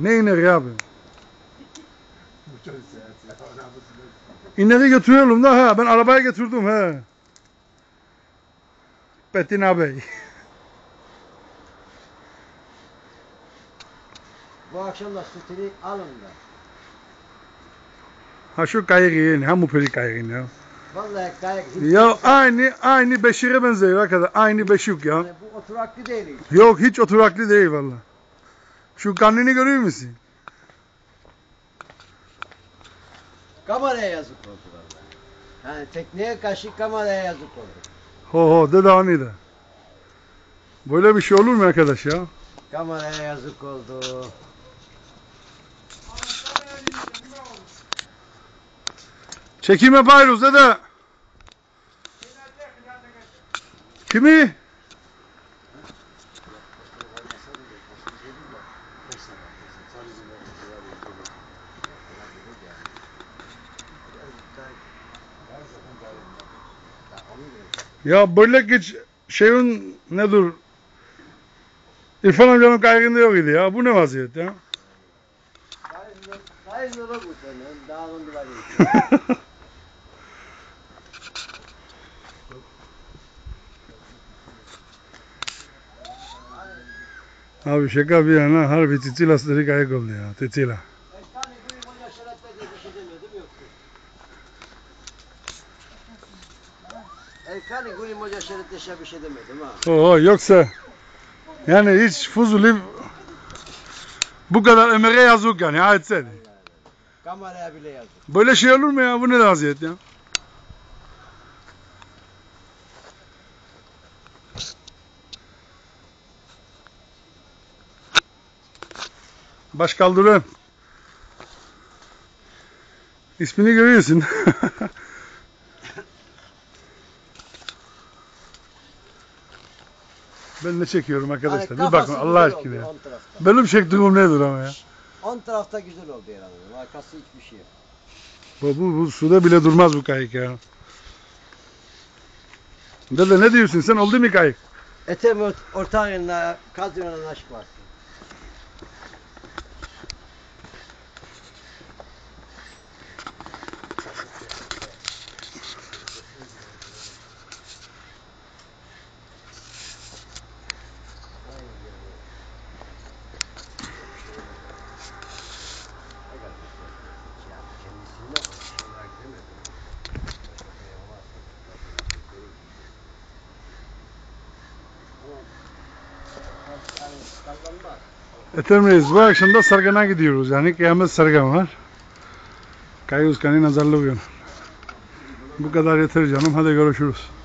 Ne ineği abi? İneği götürüyorum da ha. Ben arabaya getirdim he. Betin abi. Bu akşam da sütünü alın da. Ha şu kayığın. Ha mupeli kayığın ya. Vallahi gayet Ya aynı aynı Beşir'e benziyor arkadaş. Aynı Beşik ya. Yani bu oturaklı değil. Yok hiç oturaklı değil valla. Şu karnını görüyor musun? Kameraya yazık oldu vallahi. Yani tekneye karşı kameraya yazık oldu. Ho ho dede hani de. Böyle bir şey olur mu arkadaş ya? Kameraya yazık oldu. Çekim yapıyoruz dede. Kimi? Ya böyle geç şeyin nedir? İrfan amcanın kaygında yok idi ya. Bu ne vaziyet ya? Sayın yola bu senin. Dağın duvarı. Abi şaka bir yana harbi titila sırrı kayık oldu ya. Titila. Erkani Guri Moca Şeritleşe bir şey demedim ha. Oo yoksa yani hiç Fuzuli bu kadar emeğe yazık yani ha etseydi. Kameraya bile yazık. Böyle şey olur mu ya? Bu ne vaziyet ya? Baş kaldıran. İsmini görüyorsun. ben ne çekiyorum arkadaşlar? Hani Bir bakın Allah aşkına ya. Benim çektiğim nedir ama ya? On tarafta güzel oldu herhalde. Arkası hiçbir şey yok. Bu, bu, bu suda bile durmaz bu kayık ya. Dede ne diyorsun sen oldu mu kayık? Etem ortağınla kadronan aşk var. Etemreyiz bu akşam da Sargan'a gidiyoruz yani kıyamet Sargan var. Kayus kanı nazarlı bugün. Bu kadar yeter canım hadi görüşürüz.